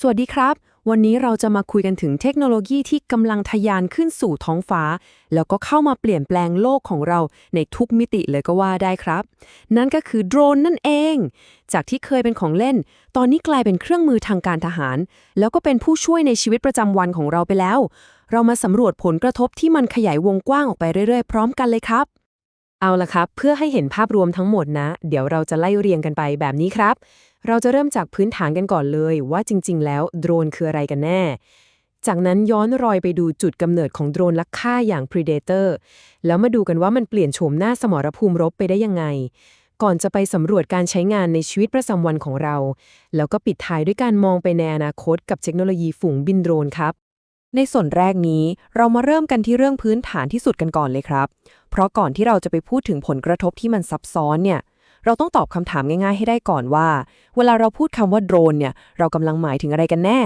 สวัสดีครับ วันนี้เราจะมาคุยกันถึงเทคโนโลยีที่กำลังทะยานขึ้นสู่ท้องฟ้า แล้วก็เข้ามาเปลี่ยนแปลงโลกของเราในทุกมิติเลยก็ว่าได้ครับ นั่นก็คือโดรนนั่นเอง จากที่เคยเป็นของเล่น ตอนนี้กลายเป็นเครื่องมือทางการทหาร แล้วก็เป็นผู้ช่วยในชีวิตประจำวันของเราไปแล้ว เรามาสำรวจผลกระทบที่มันขยายวงกว้างออกไปเรื่อยๆ พร้อมกันเลยครับ เอาละครับ เพื่อให้เห็นภาพรวมทั้งหมดนะ เดี๋ยวเราจะไล่เรียงกันไปแบบนี้ครับ เราจะเริ่มจากพื้นฐานกันก่อนเลยว่าจริง ๆ แล้วโดรนคืออะไรกันแน่ จากนั้นย้อนรอยไปดูจุดกำเนิดของโดรนลักฆ่าอย่าง Predator แล้วมาดูกันว่ามันเปลี่ยนโฉมหน้าสมรภูมิรบไปได้ยังไง ก่อนจะไปสำรวจการใช้งานในชีวิตประจำวันของเรา แล้วก็ปิดท้ายด้วยการมองไปในอนาคตกับเทคโนโลยีฝูงบินโดรนครับในส่วนแรกนี้เรามาเริ่มกันที่เรื่องพื้นฐานที่สุดกันก่อนเลยครับ เพราะก่อนที่เราจะไปพูดถึงผลกระทบที่มันซับซ้อนเนี่ย เราต้องตอบคำถามง่ายๆ ให้ได้ก่อนว่า เวลาเราพูดคำว่าโดรนเนี่ย เรากำลังหมายถึงอะไรกันแน่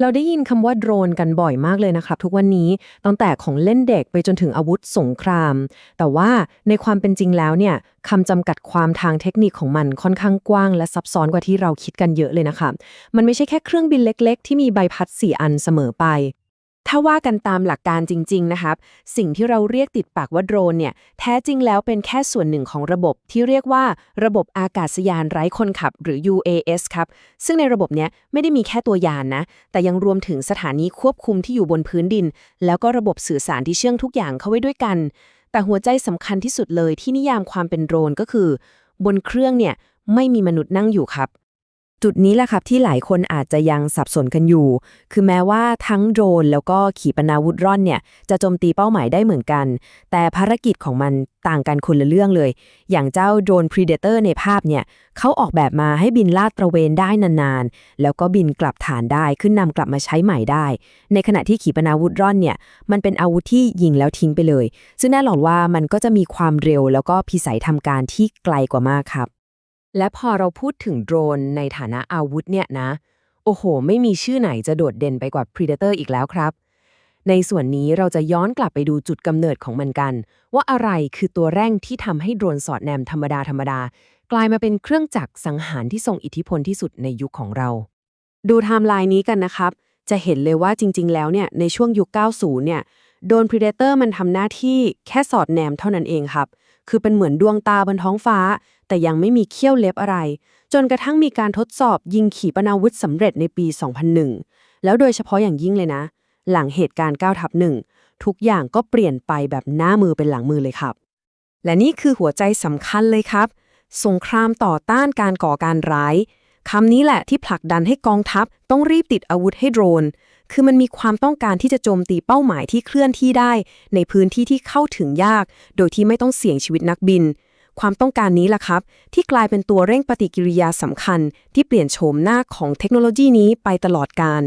เราได้ยินคำว่าโดรนกันบ่อยมากเลยนะครับ ทุกวันนี้ตั้งแต่ของเล่นเด็กไปจนถึงอาวุธสงคราม แต่ว่าในความเป็นจริงแล้วเนี่ยคำจำกัดความทางเทคนิคของมันค่อนข้างกว้าง และซับซ้อนกว่าที่เราคิดกันเยอะเลยนะคะมันไม่ใช่แค่เครื่องบินเล็ก ๆ ที่มีใบพัดสี่อันเสมอไป ถ้าว่ากันตามหลักการจริง ๆ นะครับ สิ่งที่เราเรียกติดปากว่าโดรนเนี่ย แท้จริงแล้วเป็นแค่ส่วนหนึ่งของระบบที่เรียกว่าระบบอากาศยานไร้คนขับ หรือ UAS ครับ ซึ่งในระบบเนี้ยไม่ได้มีแค่ตัวยานนะ แต่ยังรวมถึงสถานีควบคุมที่อยู่บนพื้นดิน แล้วก็ระบบสื่อสารที่เชื่องทุกอย่างเข้าไว้ด้วยกัน แต่หัวใจสำคัญที่สุดเลยที่นิยามความเป็นโดรนก็คือ บนเครื่องเนี่ยไม่มีมนุษย์นั่งอยู่ครับ จุดนี้แหละครับที่หลายคนอาจจะยังสับสนกันอยู่ คือแม้ว่าทั้งโดรนแล้วก็ขีปนาวุธร่อนเนี่ย จะโจมตีเป้าหมายได้เหมือนกัน แต่ภารกิจของมันต่างกันคนละเรื่องเลย อย่างเจ้าโดรน Predator ในภาพเนี่ย เขาออกแบบมาให้บินลาดตระเวนได้นานๆ แล้วก็บินกลับฐานได้ขึ้นนำกลับมาใช้ใหม่ได้ ในขณะที่ขีปนาวุธร่อนเนี่ย มันเป็นอาวุธที่ยิงแล้วทิ้งไปเลย ซึ่งแน่นอนว่ามันก็จะมีความเร็วแล้วก็พิสัยทำการที่ไกลกว่ามากครับ และพอเราพูดถึงโดรนในฐานะอาวุธเนี่ยนะ โอ้โห ไม่มีชื่อไหนจะโดดเด่นไปกว่า Predator อีกแล้วครับ ในส่วนนี้เราจะย้อนกลับไปดูจุดกำเนิดของมันกัน ว่าอะไรคือตัวแร่งที่ทำให้โดรนสอดแนมธรรมดาธรรมดากลายมาเป็นเครื่องจักรสังหารที่ทรงอิทธิพลที่สุดในยุคของเรา ดูไทม์ไลน์นี้กันนะครับ จะเห็นเลยว่าจริง ๆ แล้วเนี่ยในช่วงยุค 90 เนี่ย โดรน Predator มันทำหน้าที่แค่สอดแนมเท่านั้นเองครับ คือเป็นเหมือนดวงตาบนท้องฟ้า แต่ยังไม่มีเขี้ยวเล็บอะไร จนกระทั่งมีการทดสอบยิงขีปนาวุธสำเร็จในปี 2001 แล้วโดยเฉพาะอย่างยิ่งเลยนะ หลังเหตุการณ์9ทับหนึ่งทุกอย่างก็เปลี่ยนไปแบบหน้ามือเป็นหลังมือเลยครับ และนี่คือหัวใจสำคัญเลยครับ สงครามต่อต้านการก่อการร้าย คำนี้แหละที่ผลักดันให้กองทัพต้องรีบติดอาวุธให้โดรน คือมันมีความต้องการที่จะโจมตีเป้าหมายที่เคลื่อนที่ได้ ในพื้นที่ที่เข้าถึงยาก โดยที่ไม่ต้องเสี่ยงชีวิตนักบิน ความต้องการนี้ล่ะครับ ที่กลายเป็นตัวเร่งปฏิกิริยาสำคัญ ที่เปลี่ยนโฉมหน้าของเทคโนโลยีนี้ไปตลอดกาล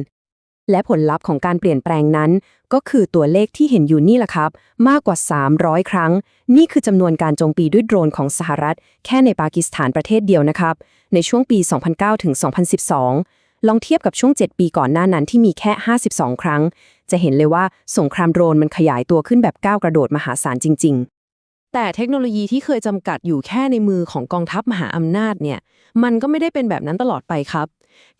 และผลลัพธ์ของการเปลี่ยนแปลงนั้น ก็คือตัวเลขที่เห็นอยู่นี่แหละครับ มากกว่า 300 ครั้ง นี่คือจำนวนการโจมตีด้วยโดรนของสหรัฐ แค่ในปากีสถานประเทศเดียวนะครับ ในช่วงปี 2009 ถึง 2012 ลองเทียบกับช่วง 7 ปีก่อนหน้านั้นที่มีแค่ 52 ครั้ง จะเห็นเลยว่าสงครามโดรนมันขยายตัวขึ้นแบบก้าวกระโดดมหาศาลจริง ๆแต่เทคโนโลยีที่เคยจำกัดอยู่แค่ในมือของกองทัพมหาอำนาจเนี่ย มันก็ไม่ได้เป็นแบบนั้นตลอดไปครับ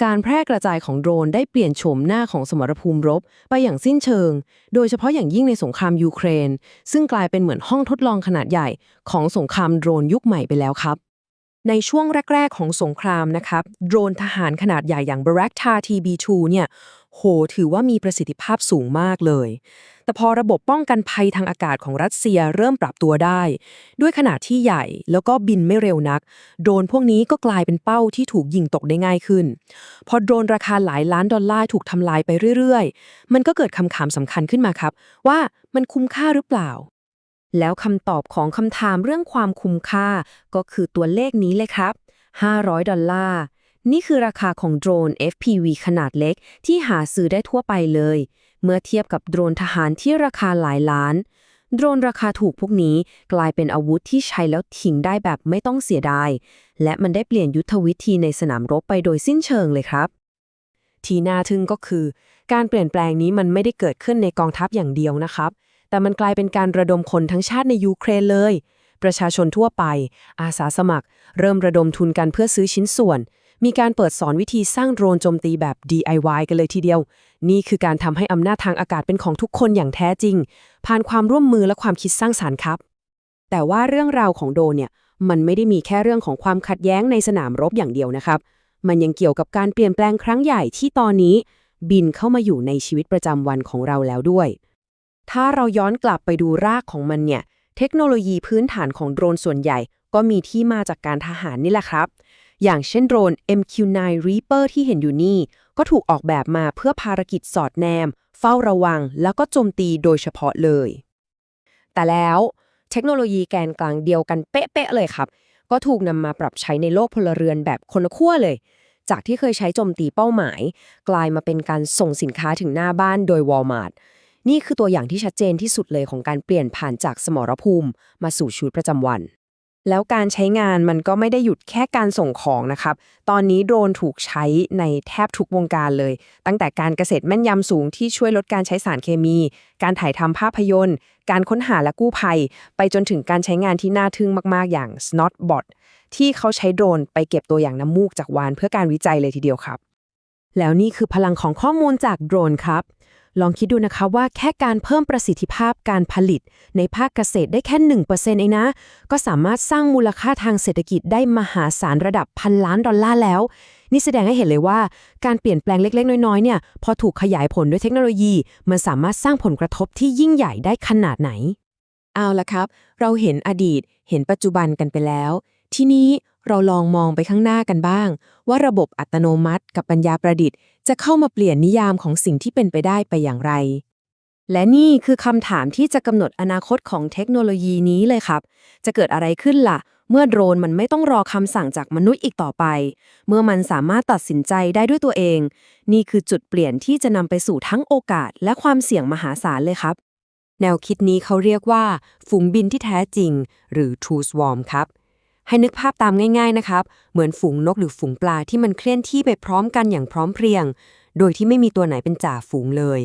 การแพร่กระจายของโดรนได้เปลี่ยนโฉมหน้าของสมรภูมิรบ ไปอย่างสิ้นเชิง โดยเฉพาะอย่างยิ่งในสงครามยูเครน ซึ่งกลายเป็นเหมือนห้องทดลองขนาดใหญ่ของสงครามโดรนยุคใหม่ไปแล้วครับในช่วงแรก ๆ ของสงครามนะครับ โดรนทหารขนาดใหญ่อย่าง b a r a k t a TB2 เนี่ย โห ถือว่ามีประสิทธิภาพสูงมากเลย แต่พอระบบป้องกันภัยทางอากาศของรัสเซียเริ่มปรับตัวได้ ด้วยขนาดที่ใหญ่แล้วก็บินไม่เร็วนัก โดรนพวกนี้ก็กลายเป็นเป้าที่ถูกยิงตกได้ง่ายขึ้น พอโดรนราคาหลายล้านดอลลาร์ถูกทำลายไปเรื่อยๆ มันก็เกิดคำถามสำคัญขึ้นมาครับ ว่ามันคุ้มค่าหรือเปล่า แล้วคำตอบของคำถามเรื่องความคุ้มค่าก็คือตัวเลขนี้เลยครับ 500 ดอลลาร์ นี่คือราคาของโดรน FPV ขนาดเล็กที่หาซื้อได้ทั่วไปเลย เมื่อเทียบกับโดรนทหารที่ราคาหลายล้าน โดรนราคาถูกพวกนี้กลายเป็นอาวุธที่ใช้แล้วทิ้งได้แบบไม่ต้องเสียดาย และมันได้เปลี่ยนยุทธวิธีในสนามรบไปโดยสิ้นเชิงเลยครับ ทีน่าทึ่งก็คือ การเปลี่ยนแปลงนี้มันไม่ได้เกิดขึ้นในกองทัพอย่างเดียวนะครับ แต่มันกลายเป็นการระดมคนทั้งชาติในยูเครนเลย ประชาชนทั่วไป อาสาสมัคร เริ่มระดมทุนกันเพื่อซื้อชิ้นส่วน มีการเปิดสอนวิธีสร้างโดรนโจมตีแบบ DIY กันเลยทีเดียว นี่คือการทำให้อำนาจทางอากาศเป็นของทุกคนอย่างแท้จริง ผ่านความร่วมมือและความคิดสร้างสารรค์ครับ แต่ว่าเรื่องราวของโดรนเนี่ย มันไม่ได้มีแค่เรื่องของความขัดแย้งในสนามรบอย่างเดียวนะครับ มันยังเกี่ยวกับการเปลี่ยนแปลงครั้งใหญ่ที่ตอนนี้ บินเข้ามาอยู่ในชีวิตประจำวันของเราแล้วด้วย ถ้าเราย้อนกลับไปดูรากของมันเนี่ย เทคโนโลยีพื้นฐานของโดรนส่วนใหญ่ ก็มีที่มาจากการทหารนี่แหละครับ อย่างเช่นโดรน MQ-9 Reaper ที่เห็นอยู่นี่ ก็ถูกออกแบบมาเพื่อภารกิจสอดแนม เฝ้าระวัง แล้วก็โจมตีโดยเฉพาะเลย แต่แล้วเทคโนโลยีแกนกลางเดียวกันเป๊ะๆเลยครับ ก็ถูกนำมาปรับใช้ในโลกพลเรือนแบบคนละขั้วเลย จากที่เคยใช้โจมตีเป้าหมาย กลายมาเป็นการส่งสินค้าถึงหน้าบ้านโดย Walmart นี่คือตัวอย่างที่ชัดเจนที่สุดเลยของการเปลี่ยนผ่านจากสมรภูมิ มาสู่ชีวิตประจำวัน แล้วการใช้งานมันก็ไม่ได้หยุดแค่การส่งของนะครับ ตอนนี้โดรนถูกใช้ในแทบทุกวงการเลย ตั้งแต่การเกษตรแม่นยำสูงที่ช่วยลดการใช้สารเคมี การถ่ายทำภาพยนตร์ การค้นหาและกู้ภัย ไปจนถึงการใช้งานที่น่าทึ่งมากๆ อย่าง Snotbot ที่เขาใช้โดรนไปเก็บตัวอย่างน้ำมูกจากวานเพื่อการวิจัยเลยทีเดียวครับ แล้วนี่คือพลังของข้อมูลจากโดรนครับ ลองคิดดูนะคะว่าแค่การเพิ่มประสิทธิภาพการผลิต ในภาคเกษตรได้แค่ 1%เองนะ ก็สามารถสร้างมูลค่าทางเศรษฐกิจได้มหาศาลระดับพันล้านดอลลาร์แล้ว นี่แสดงให้เห็นเลยว่าการเปลี่ยนแปลงเล็ก ๆ น้อยๆเนี่ยพอถูกขยายผลด้วยเทคโนโลยี มันสามารถสร้างผลกระทบที่ยิ่งใหญ่ได้ขนาดไหน เอาละครับ เราเห็นอดีต เห็นปัจจุบันกันไปแล้ว ทีนี้ เราลองมองไปข้างหน้ากันบ้าง ว่าระบบอัตโนมัติกับปัญญาประดิษฐ์ จะเข้ามาเปลี่ยนนิยามของสิ่งที่เป็นไปได้ไปอย่างไร และนี่คือคำถามที่จะกำหนดอนาคตของเทคโนโลยีนี้เลยครับ จะเกิดอะไรขึ้นล่ะ เมื่อโดรนมันไม่ต้องรอคำสั่งจากมนุษย์อีกต่อไป เมื่อมันสามารถตัดสินใจได้ด้วยตัวเอง นี่คือจุดเปลี่ยนที่จะนำไปสู่ทั้งโอกาส และความเสี่ยงมหาศาลเลยครับแนวคิดนี้เขาเรียกว่า ฝูงบินที่แท้จริง หรือ True Swarm ครับ ให้นึกภาพตามง่าย ๆนะครับ เหมือนฝูงนกหรือฝูงปลาที่มันเคลื่อนที่ไปพร้อมกันอย่างพร้อมเพรียง โดยที่ไม่มีตัวไหนเป็นจ่าฝูงเลย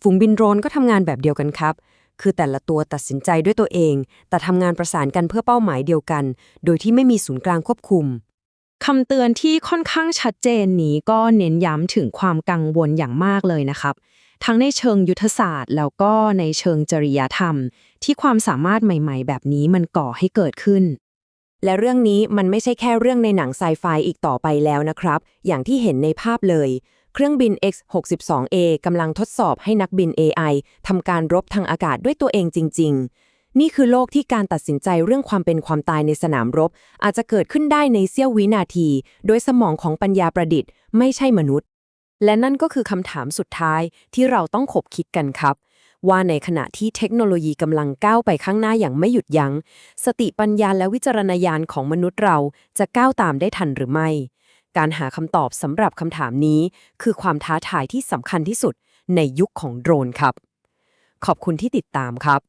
ฝูงบินโดรนก็ทำงานแบบเดียวกันครับ คือแต่ละตัวตัดสินใจด้วยตัวเอง แต่ทำงานประสานกันเพื่อเป้าหมายเดียวกัน โดยที่ไม่มีศูนย์กลางควบคุมคำเตือนที่ค่อนข้างชัดเจนนี้ก็เน้นย้ำถึงความกังวลอย่างมากเลยนะครับ ทั้งในเชิงยุทธศาสตร์ แล้วก็ในเชิงจริยธรรม ที่ความสามารถใหม่ ๆ แบบนี้มันก่อให้เกิดขึ้น และเรื่องนี้มันไม่ใช่แค่เรื่องในหนังไซไฟอีกต่อไปแล้วนะครับ อย่างที่เห็นในภาพเลย เครื่องบิน X-62A กำลังทดสอบให้นักบิน AI ทำการรบทางอากาศด้วยตัวเองจริง ๆ นี่คือโลกที่การตัดสินใจเรื่องความเป็นความตายในสนามรบ อาจจะเกิดขึ้นได้ในเสี้ยววินาที โดยสมองของปัญญาประดิษฐ์ ไม่ใช่มนุษย์ และนั่นก็คือคำถามสุดท้ายที่เราต้องขบคิดกันครับ ว่าในขณะที่เทคโนโลยีกำลังก้าวไปข้างหน้าอย่างไม่หยุดยัง้ง สติปัญญาและวิจารณญาณของมนุษย์เราจะก้าวตามได้ทันหรือไม่ การหาคำตอบสำหรับคำถามนี้ คือความท้าทายที่สำคัญที่สุดในยุคของโดรนครับ ขอบคุณที่ติดตามครับ